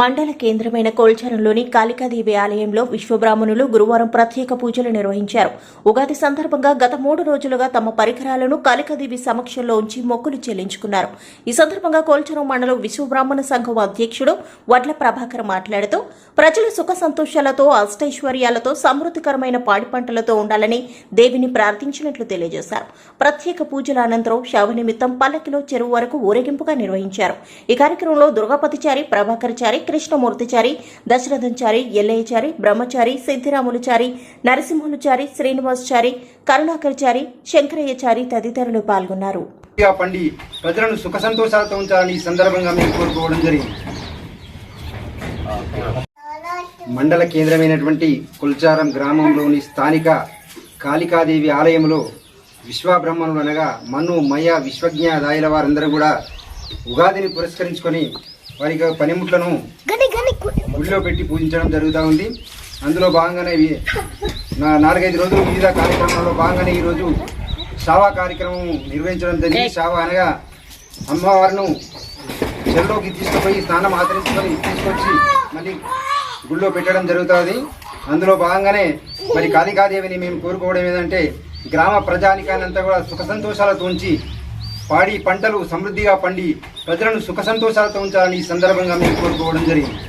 మండల కేంద్రమైన కోల్చారంలోని కాళికాదేవి ఆలయంలో విశ్వబ్రాహ్మణులు గురువారం ప్రత్యేక పూజలు నిర్వహించారు. ఉగాది సందర్భంగా గత మూడు రోజులుగా తమ పరికరాలను కాళికాదేవి సమక్షంలో ఉంచి మొక్కులు చెల్లించుకున్నారు. ఈ సందర్భంగా కోల్చారం మండలం విశ్వబ్రాహ్మణ సంఘం అధ్యక్షుడు వడ్ల ప్రభాకర్ మాట్లాడుతూ ప్రజలు సుఖ సంతోషాలతో అష్టైశ్వర్యాలతో సమృద్ధికరమైన పాడి పంటలతో ఉండాలని దేవిని ప్రార్థించినట్లు తెలియజేశారు. ప్రత్యేక పూజల అనంతరం శవ నిమిత్తం పల్లకిలో చెరువు వరకు ఊరేగింపుగా నిర్వహించారు. ఈ కార్యక్రమంలో దుర్గాపతిచారి ప్రభాకరచారి కృష్ణమూర్తిచారి దశరథంచారి ఎల్లయ్యచారి బ్రహ్మచారి సిద్ధిరాములుచారి నరసింహులుచారి శ్రీనివాసచారి కరుణాకర్చారి శంకరయ్యచారి తదితరులు పాల్గొన్నారు. పండి ప్రజలను సుఖ సంతోషాలతో ఉంచాలని ఈ సందర్భంగా మేము కోరుకోవడం జరిగింది. మండల కేంద్రమైనటువంటి కుల్చారం గ్రామంలోని స్థానిక కాళికాదేవి ఆలయంలో విశ్వబ్రహ్మణులు అనగా మను మయ విశ్వజ్ఞ దాయిల వారందరూ కూడా ఉగాదిని పురస్కరించుకొని వారి యొక్క పనిముట్లను గుడిలో పెట్టి పూజించడం జరుగుతూ ఉంది. అందులో భాగంగానే నాలుగైదు రోజులు వివిధ కార్యక్రమాల్లో భాగంగానే ఈరోజు షావా కార్యక్రమం నిర్వహించడం జరిగింది. షావా అనగా అమ్మవారిను చెరువులోకి తీసుకుపోయి స్నానం ఆచరించుకొని తీసుకొచ్చి మళ్ళీ గుళ్ళో పెట్టడం జరుగుతుంది అందులో భాగంగానే మరి కాళికాదేవిని మేము కోరుకోవడం ఏంటంటే గ్రామ ప్రజానికాన్ని అంతా కూడా సుఖ సంతోషాలతో ఉంచి పాడి పంటలు సమృద్ధిగా పండి ప్రజలను సుఖ సంతోషాలతో ఉంచాలని ఈ సందర్భంగా మేము కోరుకోవడం జరిగింది.